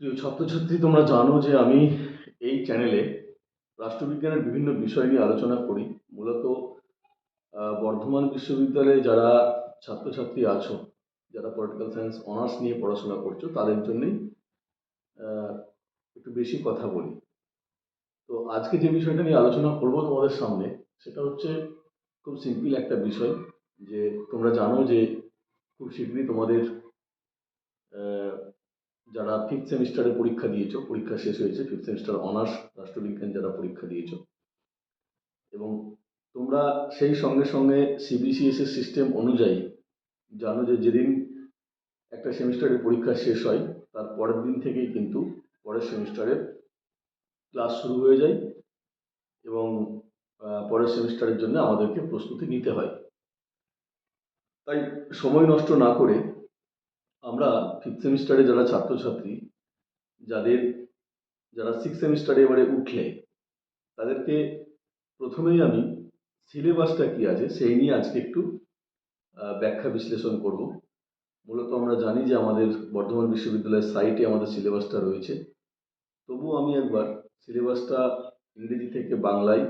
প্রিয় ছাত্রছাত্রী, তোমরা জানো যে আমি এই চ্যানেলে রাষ্ট্রবিজ্ঞানের বিভিন্ন বিষয় নিয়ে আলোচনা করি। মূলত বর্ধমান বিশ্ববিদ্যালয়ে যারা ছাত্রছাত্রী আছো, যারা পলিটিক্যাল সায়েন্স অনার্স নিয়ে পড়াশোনা করছ, তাদের জন্যই একটু বেশি কথা বলি। তো আজকে যে বিষয়টা নিয়ে আলোচনা করব তোমাদের সামনে, সেটা হচ্ছে খুব সিম্পল একটা বিষয় যে তোমরা জানো যে খুব শীঘ্রই তোমাদের যারা ফিফথ সেমিস্টারে পরীক্ষা দিয়েছ, পরীক্ষা শেষ হয়েছে ফিফথ সেমিস্টার অনার্স রাষ্ট্রবিজ্ঞান যারা পরীক্ষা দিয়েছ, এবং তোমরা সেই সঙ্গে সঙ্গে সিবিসিএস এর সিস্টেম অনুযায়ী জানো যে যেদিন একটা সেমিস্টারের পরীক্ষা শেষ হয়, তার পরের দিন থেকেই কিন্তু পরের সেমিস্টারের ক্লাস শুরু হয়ে যায়, এবং পরের সেমিস্টারের জন্য আমাদেরকে প্রস্তুতি নিতে হয়। তাই সময় নষ্ট না করে আমরা ফিফথ সেমিস্টারে যারা ছাত্রছাত্রী, যাদের, যারা সিক্স সেমিস্টারে এবারে উঠলে, তাদেরকে প্রথমেই আমি সিলেবাসটা কি আছে সেই নিয়ে আজকে একটু ব্যাখ্যা বিশ্লেষণ করব। মূলত আমরা জানি যে আমাদের বর্ধমান বিশ্ববিদ্যালয়ের সাইটে আমাদের সিলেবাসটা রয়েছে। তবুও আমি একবার সিলেবাসটা ইংরেজি থেকে বাংলায়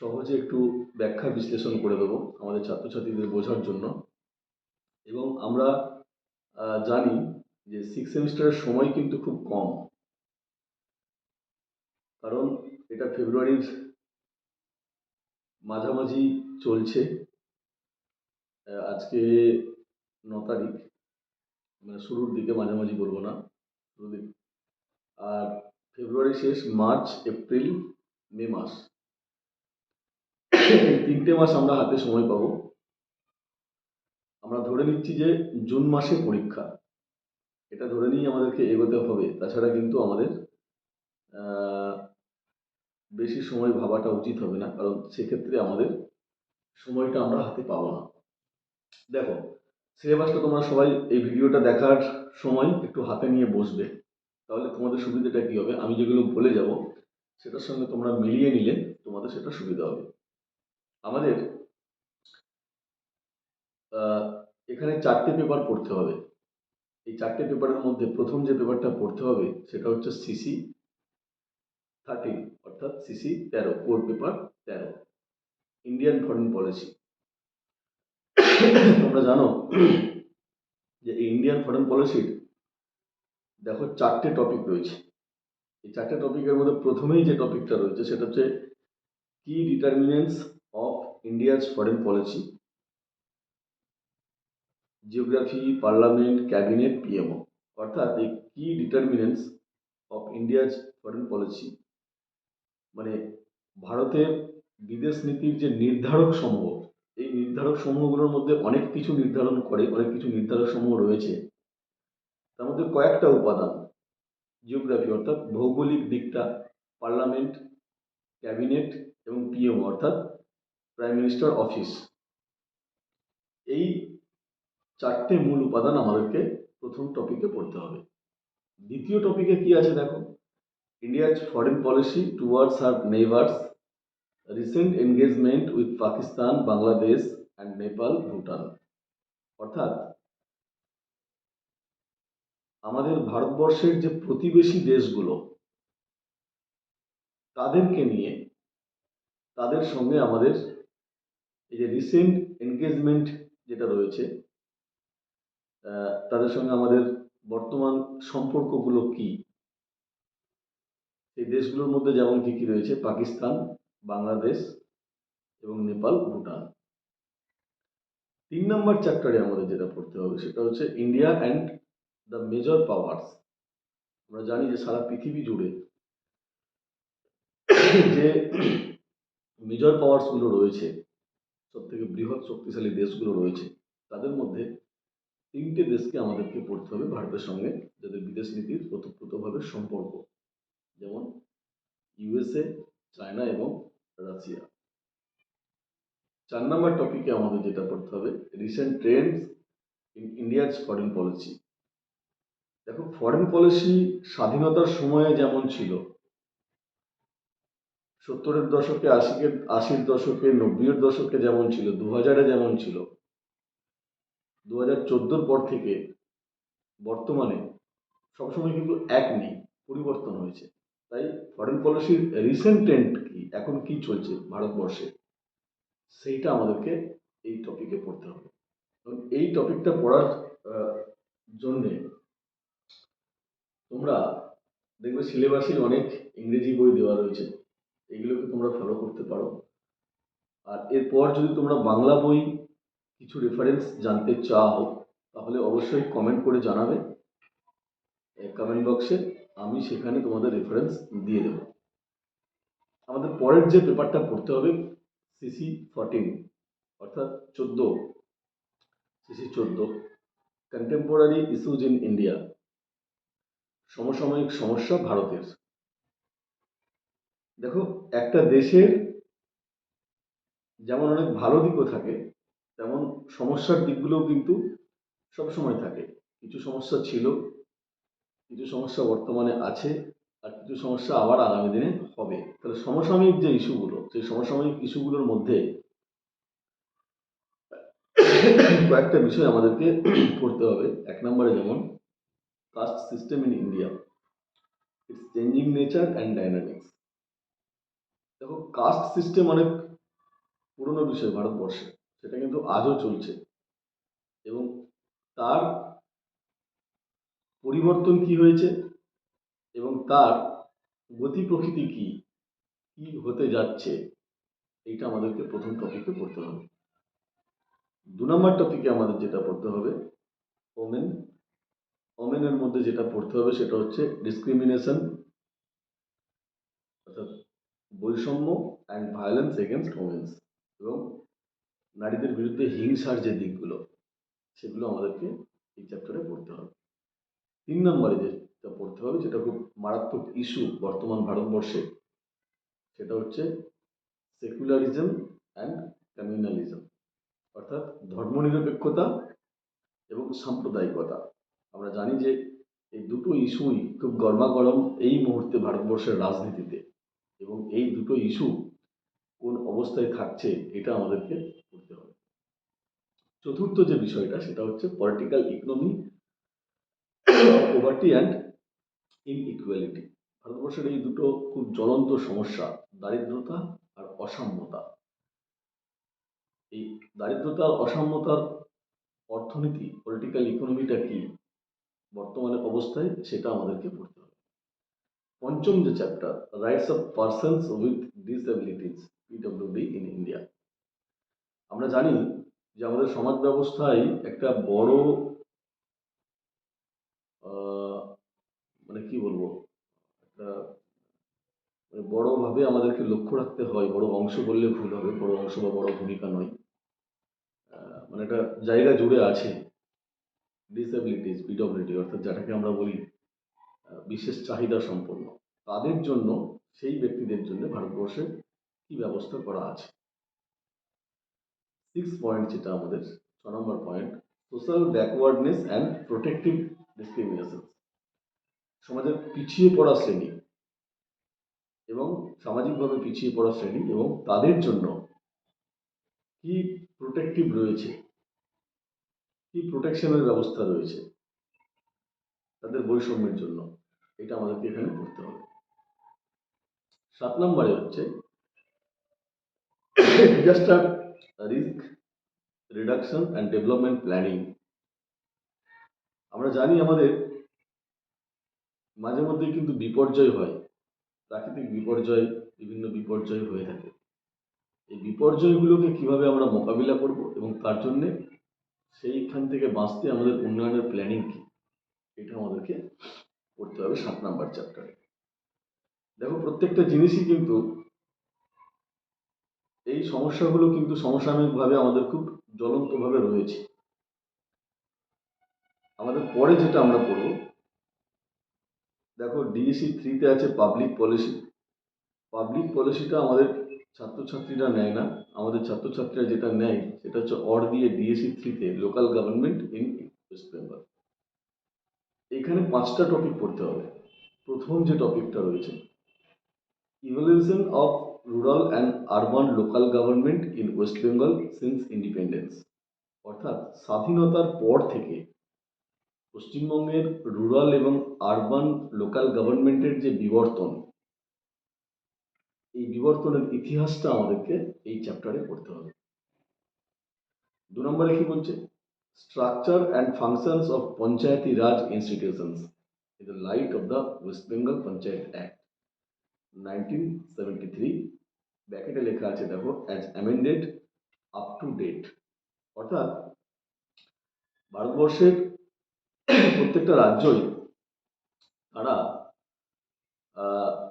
সহজে একটু ব্যাখ্যা বিশ্লেষণ করে দেবো আমাদের ছাত্রছাত্রীদের বোঝার জন্য। এবং আমরা জানি যে সিক্স সেমিস্টারের সময় কিন্তু খুব কম। কারণ এটা ফেব্রুয়ারির মাঝামাঝি চলছে আজকে ন তারিখ। মানে শুরুর দিকে মাঝামাঝি বলব না, শুরুর দিক। আর ফেব্রুয়ারি শেষ, মার্চ, এপ্রিল, মে মাস। তিনটে মাস আমরা হাতে সময় পাবো। আমরা ধরে নিচ্ছি যে জুন মাসে পরীক্ষা। এটা ধরে নিয়ে আমাদেরকে এগোতে হবে। তাছাড়া কিন্তু আমাদের বেশি সময় ভাবাটা উচিত হবে না। কারণ সেক্ষেত্রে আমাদের সময়টা আমরা হাতে পাবো না। দেখো, সিলেবাসটা তোমরা সবাই এই ভিডিওটা দেখার সময় একটু হাতে নিয়ে বসবে। তাহলে তোমাদের সুবিধাটা কি হবে? আমি যেগুলো বলে যাব, সেটার সঙ্গে তোমরা মিলিয়ে নিলে তোমাদের সেটা সুবিধা হবে। আমাদের এখানে চারটে পেপার পড়তে হবে। এই চারটে পেপারের মধ্যে প্রথম যে পেপারটা পড়তে হবে সেটা হচ্ছে সিসি থার্টিন অর্থাৎ সিসি তেরো কোর পেপার তেরো ইন্ডিয়ান ফরেন পলিসি তোমরা জানো যে ইন্ডিয়ান ফরেন পলিসির দেখো চারটে টপিক রয়েছে। এই চারটে টপিকের মধ্যে প্রথমেই যে টপিকটা রয়েছে সেটা হচ্ছে কি determinants of India's foreign policy geography parliament cabinet PMO অর্থাৎ এই কি determinants of India's foreign policy মানে ভারতের বিদেশ নীতির যে নির্ধারক সমূহ, এই নির্ধারক সমূহগুলোর মধ্যে অনেক কিছু নির্ধারণ করে, অনেক কিছু নির্ধারক সমূহ রয়েছে। তার মধ্যে কয়েকটা উপাদান জিওগ্রাফি অর্থাৎ ভৌগোলিক দিকটা পার্লামেন্ট ক্যাবিনেট এবং পিএম অর্থাৎ প্রাইম মিনিস্টার অফিস এই চারটে মূল উপাদান আমাদেরকে প্রথম টপিকে পড়তে হবে। দ্বিতীয় টপিকে কি আছে দেখো? India's foreign policy towards our neighbours recent engagement with Pakistan Bangladesh and Nepal Bhutan অর্থাৎ আমাদের ভারতবর্ষের যে প্রতিবেশী দেশগুলো, তাদেরকে নিয়ে, তাদের সঙ্গে আমাদের এই যে রিসেন্ট এনগেজমেন্ট যেটা রয়েছে তাদের সঙ্গে আমাদের বর্তমান সম্পর্কগুলো কি? এই দেশগুলোর মধ্যে যেমন কি কি রয়েছে? পাকিস্তান, বাংলাদেশ এবং নেপাল, ভুটান। তিন নম্বর চ্যাপ্টারে আমাদের যেটা পড়তে হবে সেটা হচ্ছে India and the major powers আমরা জানি যে সারা পৃথিবী জুড়ে যে মেজর পাওয়ার্সগুলো রয়েছে সব থেকে বৃহৎ শক্তিশালী দেশগুলো রয়েছে, তাদের মধ্যে তিনটে দেশকে আমাদেরকে পড়তে হবে ভারতের সঙ্গে, যাদের বিদেশ নীতির ওতপ্রোতভাবে সম্পর্ক, যেমন ইউএসএ, চায়না এবং রাশিয়া। চার নম্বর টপিকে আমাদের যেটা পড়তে হবে recent trends in India's foreign policy দেখো ফরেন পলিসি স্বাধীনতার সময়ে যেমন ছিল সত্তরের দশকে আশিকের আশির দশকে, নব্বইয়ের দশকে যেমন ছিল দু হাজারে যেমন ছিল দু হাজার চোদ্দোর পর থেকে বর্তমানে সবসময় কিন্তু এক নেই, পরিবর্তন হয়েছে। তাই ফরেন পলিসির রিসেন্ট ট্রেন্ড কি, এখন কি চলছে ভারতবর্ষে, সেইটা আমাদেরকে এই টপিকে পড়তে হবে। এবং এই টপিকটা পড়ার জন্যে তোমরা দেখবে সিলেবাসে অনেক ইংরেজি বই দেওয়া রয়েছে। এগুলোকে তোমরা ফলো করতে পারো। আর এরপর যদি তোমরা বাংলা বই কিছু রেফারেন্স জানতে চাও, তাহলে অবশ্যই কমেন্ট করে জানাবে। কমেন্ট বক্সে আমি সেখানে তোমাদের রেফারেন্স দিয়ে দেবো। আমাদের পরের যে পেপারটা পড়তে হবে সিসি ফর্টিন অর্থাৎ চোদ্দ। সিসি চোদ্দ। কন্টেম্পোরারি ইস্যুজ ইন ইন্ডিয়া সমসাময়িক সমস্যা ভারতের। দেখো, একটা দেশের যেমন অনেক ভালো দিকও থাকে, তেমন সমস্যার দিকগুলোও কিন্তু সবসময় থাকে। কিছু সমস্যা ছিল, কিছু সমস্যা বর্তমানে আছে, আর কিছু সমস্যা আবার আগামী দিনে হবে। তাহলে সমসাময়িক যে ইস্যুগুলো, সেই সমসাময়িক ইস্যুগুলোর মধ্যে কয়েকটা বিষয় আমাদেরকে পড়তে হবে। এক নম্বরে যেমন caste system in India it's changing nature and dynamics দেখো কাস্ট সিস্টেম অনেক পুরনো বিষয় ভারতবর্ষে। সেটা কিন্তু আজও চলছে। এবং তার পরিবর্তন কি হয়েছে? এবং তার গতি প্রকৃতি কি? কি হতে যাচ্ছে? এইটা আমাদেরকে প্রথম টপিকে পড়তে হবে। দু নম্বর টপিকে আমাদের যেটা পড়তে হবে, ওমেন। ওমেনের মধ্যে যেটা পড়তে হবে সেটা হচ্ছে ডিসক্রিমিনেশন বৈষম্য অ্যান্ড ভায়োলেন্স এগেনস্ট ওমেন্স এবং নারীদের বিরুদ্ধে হিংসার যে দিকগুলো, সেগুলো আমাদেরকে এই চ্যাপ্টারে পড়তে হবে। তিন নম্বরে যেটা পড়তে হবে, যেটা খুব মারাত্মক ইস্যু বর্তমান ভারতবর্ষে, সেটা হচ্ছে সেকুলারিজম অ্যান্ড কমিউনালিজম অর্থাৎ ধর্মনিরপেক্ষতা এবং সাম্প্রদায়িকতা। আমরা জানি যে এই দুটো ইস্যুই খুব গরমাগরম এই মুহূর্তে ভারতবর্ষের রাজনীতিতে। এই দুটো ইস্যু কোন অবস্থায় থাকছে এটা আমাদেরকে পড়তে হবে। চতুর্থ যে বিষয়টা সেটা হচ্ছে political economy poverty and inequality ভারতবর্ষের এই দুটো খুব জ্বলন্ত সমস্যা, দারিদ্রতা আর অসাম্যতা। এই দারিদ্রতা অসাম্যতার অর্থনীতি পলিটিক্যাল ইকোনমিটা কি বর্তমানে অবস্থায় সেটা আমাদেরকে পড়তে পঞ্চম যে chapter rights of persons with disabilities PWD in India আমরা জানি যে আমাদের সমাজ ব্যবস্থায় একটা বড় মানে কি বলব, একটা মানে বড়ভাবে আমাদেরকে লক্ষ্য রাখতে হয়, বড় অংশ বললে ভুল হবে, বড় অংশ বা বড় ভূমিকা নয়। মানে একটা জায়গা জুড়ে আছে ডিসএবিলিটিস পিডব্লিউডি অর্থাৎ যেটাকে আমরা বলি বিশেষ চাহিদা সম্পন্ন। তাদের জন্য, সেই ব্যক্তিদের জন্য ভারতবর্ষে কি ব্যবস্থা করা আছে? সিক্স পয়েন্ট যেটা আমাদের, ছ নম্বর point social backwardness and protective discrimination সমাজের পিছিয়ে পড়া শ্রেণি এবং সামাজিকভাবে পিছিয়ে পড়া শ্রেণি এবং তাদের জন্য কি প্রোটেক্টিভ রয়েছে? কি প্রোটেকশনের ব্যবস্থা রয়েছে? তাদের বৈষম্যের জন্য। এটা আমাদেরকে এখানে করতে হবে। সাত নম্বরে হচ্ছে disaster risk reduction and development planning আমরা জানি আমাদের মাঝে মধ্যেই কিন্তু বিপর্যয় হয়। প্রাকৃতিক বিপর্যয়, বিভিন্ন বিপর্যয় হয়ে থাকে। এই বিপর্যয়গুলোকে কীভাবে আমরা মোকাবিলা করব এবং তার জন্যে সেইখান থেকে বাঁচতে আমাদের উন্নয়নের প্ল্যানিং কি? এটা আমাদেরকে করতে হবে সাত নাম্বার চ্যাপ্টারে দেখো, প্রত্যেকটা জিনিসই কিন্তু এই সমস্যাগুলো কিন্তু সমসাময়িকভাবে আমাদের খুব জ্বলন্তভাবে রয়েছে। আমাদের পরে যেটা আমরা পড়ব, দেখো ডিএসি থ্রিতে আছে পাবলিক পলিসি পাবলিক পলিসিটা আমাদের ছাত্রছাত্রীরা নেয় না। আমাদের ছাত্রছাত্রীরা যেটা নেয়, সেটা হচ্ছে অর দিয়ে ডিএসি থ্রিতে local government in West Bengal এখানে পাঁচটা টপিক পড়তে হবে। প্রথম যে টপিকটা রয়েছে evolution of rural and urban local government in West Bengal since independence অর্থাৎ স্বাধীনতার পর থেকে পশ্চিমবঙ্গের রুরাল এবং আরবান লোকাল গভর্নমেন্টের যে বিবর্তন, এই বিবর্তনের ইতিহাসটা আমাদেরকে এই চ্যাপ্টারে পড়তে হবে। দু নম্বরে কি বলছে? Functions of panchayati raj institutions in the light of the West Bengal panchayat act nineteen seventy three ব্যাকেটে লেখা আছে, দেখো অ্যাজ অর্থাৎ ভারতবর্ষের প্রত্যেকটা রাজ্যই তারা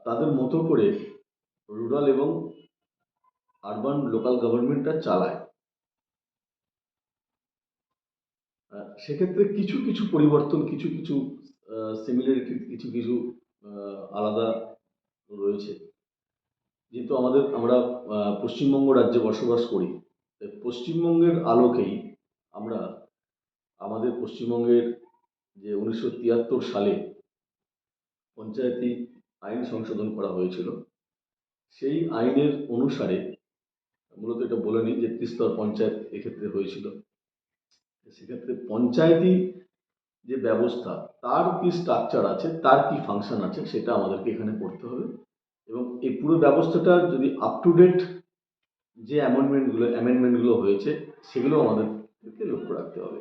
তাদের মতো করে রুরাল এবং আরবান লোকাল গভর্নমেন্টটা চালায়। সেক্ষেত্রে কিছু কিছু পরিবর্তন, কিছু কিছু সিমিলারিটি কিছু কিছু আলাদা রয়েছে। যেহেতু আমাদের, আমরা পশ্চিমবঙ্গ রাজ্যে বসবাস করি পশ্চিমবঙ্গের আলোকেই আমরা আমাদের পশ্চিমবঙ্গের যে উনিশশো তিয়াত্তর সালে পঞ্চায়েতি আইন সংশোধন করা হয়েছিল, সেই আইনের অনুসারে, মূলত এটা বলে নিই যে ত্রিস্তর পঞ্চায়েত এক্ষেত্রে হয়েছিল। সেক্ষেত্রে পঞ্চায়েতি যে ব্যবস্থা, তার কি স্ট্রাকচার আছে, তার কি ফাংশন আছে, সেটা আমাদেরকে এখানে পড়তে হবে। এবং এই পুরো ব্যবস্থাটার যদি আপ টু ডেট যে অ্যামেন্ডমেন্টগুলো অ্যামেন্ডমেন্টগুলো হয়েছে, সেগুলো আমাদেরকে লক্ষ্য রাখতে হবে।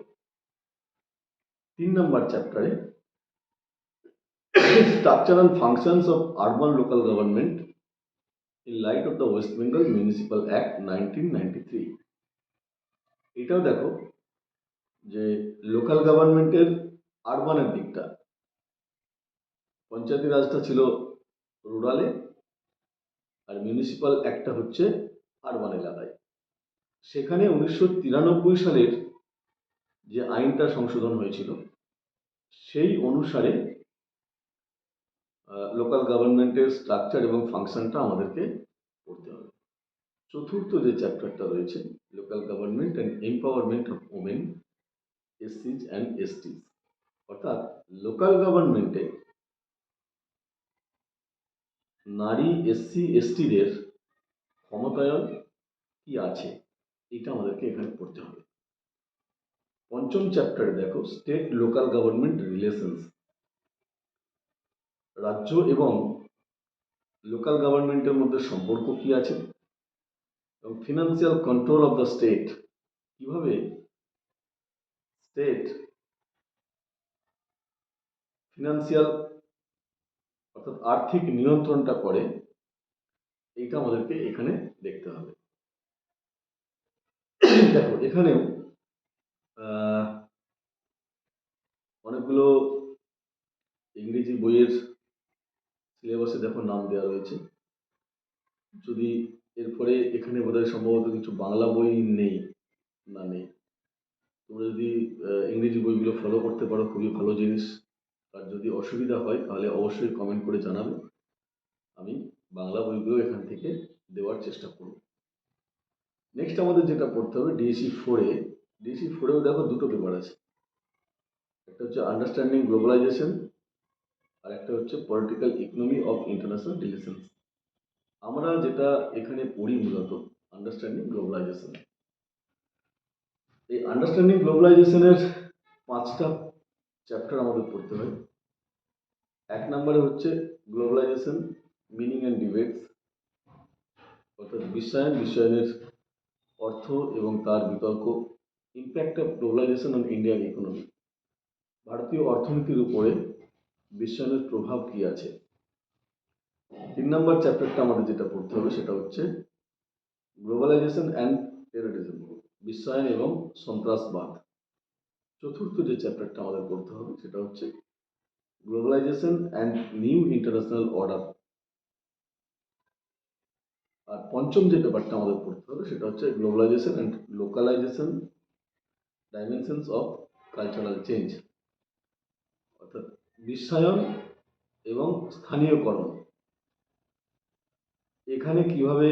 তিন নম্বর চ্যাপ্টারে structural functions of urban local government in light of the West Bengal municipal act nineteen ninety three এটাও দেখো যে লোকাল গভর্নমেন্টের আরবানের দিকটা। পঞ্চায়েতি রাজটা ছিল রুরালে আর মিউনিসিপ্যাল একটা হচ্ছে আরবান এলাকায়। সেখানে উনিশশো তিরানব্বই সালের যে আইনটা সংশোধন হয়েছিল, সেই অনুসারে লোকাল গভর্নমেন্টের স্ট্রাকচার এবং ফাংশনটা আমাদেরকে করতে হবে। চতুর্থ যে চ্যাপ্টারটা রয়েছে local government and empowerment of women এসসিজ and STs অর্থাৎ লোকাল গভর্নমেন্টে নারী এসসি এসটিদের ক্ষমতায়ন কি আছে, এটা আমাদেরকে এখানে পড়তে হবে। পঞ্চম চ্যাপ্টারে দেখো স্টেট লোকাল গভর্নমেন্ট রিলেশনস রাজ্য এবং লোকাল গভর্নমেন্টের মধ্যে সম্পর্ক কি আছে? এবং financial control of the state কীভাবে স্টেট ফিনান্সিয়াল অর্থাৎ আর্থিক নিয়ন্ত্রণটা করে, এইটা আমাদেরকে এখানে দেখতে হবে। দেখো এখানেও অনেকগুলো ইংরেজি বইয়ের সিলেবাসে দেখো নাম দেওয়া রয়েছে। যদি এরপরে এখানে বোধহয় সম্ভবত কিছু বাংলা বই নেই, না নেই। তোমরা যদি ইংরেজি বইগুলো ফলো করতে পারো, খুবই ভালো জিনিস। আর যদি অসুবিধা হয়, তাহলে অবশ্যই কমেন্ট করে জানাবে। আমি বাংলা বইগুলো এখান থেকে দেওয়ার চেষ্টা করব। নেক্সট আমাদের যেটা পড়তে হবে ডিএসি ফোরে ডিএসি ফোরেও দেখো দুটো পেপার আছে। একটা হচ্ছে আন্ডারস্ট্যান্ডিং গ্লোবালাইজেশন আর একটা হচ্ছে political economy of international relations আমরা যেটা এখানে পড়ি মূলত আন্ডারস্ট্যান্ডিং গ্লোবালাইজেশন এই আন্ডারস্ট্যান্ডিং গ্লোবালাইজেশনের পাঁচটা চ্যাপ্টার আমাদের পড়তে হয়। এক নম্বরে হচ্ছে গ্লোবালাইজেশন মিনিং অ্যান্ড ডিবেটস অর্থাৎ বিশ্বায়ন, বিশ্বায়নের অর্থ এবং তার বিতর্ক impact of globalisation on Indian economy ভারতীয় অর্থনীতির উপরে বিশ্বায়নের প্রভাব কি আছে? তিন নম্বর চ্যাপ্টারটা আমাদের যেটা পড়তে হবে সেটা হচ্ছে গ্লোবালাইজেশন অ্যান্ড টেরোরিজম বিশ্বায়ন এবং সন্ত্রাসবাদ। চতুর্থ যে চ্যাপ্টারটা আমাদের পড়তে হবে, সেটা হচ্ছে globalisation and new international order আর পঞ্চম যে ব্যাপারটা আমাদের পড়তে হবে, সেটা হচ্ছে globalisation and localisation dimensions of cultural change অর্থাৎ বিশ্বায়ন এবং স্থানীয়করণ। এখানে কীভাবে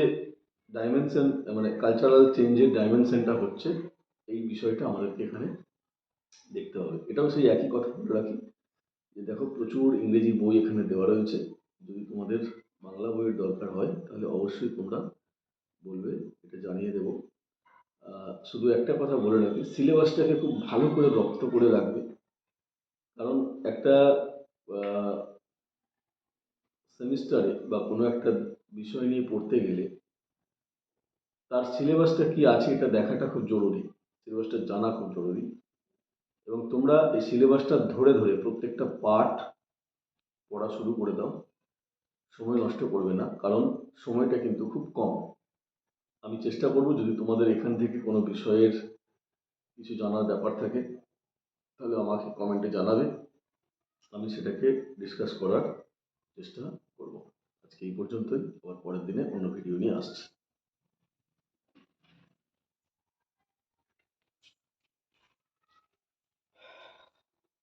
ডাইমেনশন মানে কালচারাল চেঞ্জের ডাইমেনশনটা হচ্ছে এই বিষয়টা আমাদেরকে এখানে দেখতে হবে। এটাও সেই একই কথা বলে রাখি, যে দেখো প্রচুর ইংরেজি বই এখানে দেওয়া রয়েছে। যদি তোমাদের বাংলা বইয়ের দরকার হয়, তাহলে অবশ্যই তোমরা বলবে, এটা জানিয়ে দেবো। শুধু একটা কথা বলে রাখি, সিলেবাসটাকে খুব ভালো করে রপ্ত করে রাখবে। কারণ একটা সেমিস্টারে বা কোনো একটা বিষয় নিয়ে পড়তে গেলে তার সিলেবাসটা কি আছে এটা দেখাটা খুব জরুরি, সিলেবাসটা জানা খুব জরুরি। এবং তোমরা এই সিলেবাসটা ধরে ধরে প্রত্যেকটা পার্ট পড়া শুরু করে দাও, সময় নষ্ট করবে না, কারণ সময়টা কিন্তু খুব কম। আমি চেষ্টা করব যদি তোমাদের এখান থেকে কোনো বিষয়ের কিছু জানার ব্যাপার থাকে, তাহলে আমাকে কমেন্টে জানাবে, আমি সেটাকে ডিসকাস করার চেষ্টা করব। আজকে এই পর্যন্তই, আবার পরের দিনে অন্য ভিডিও নিয়ে আসছি।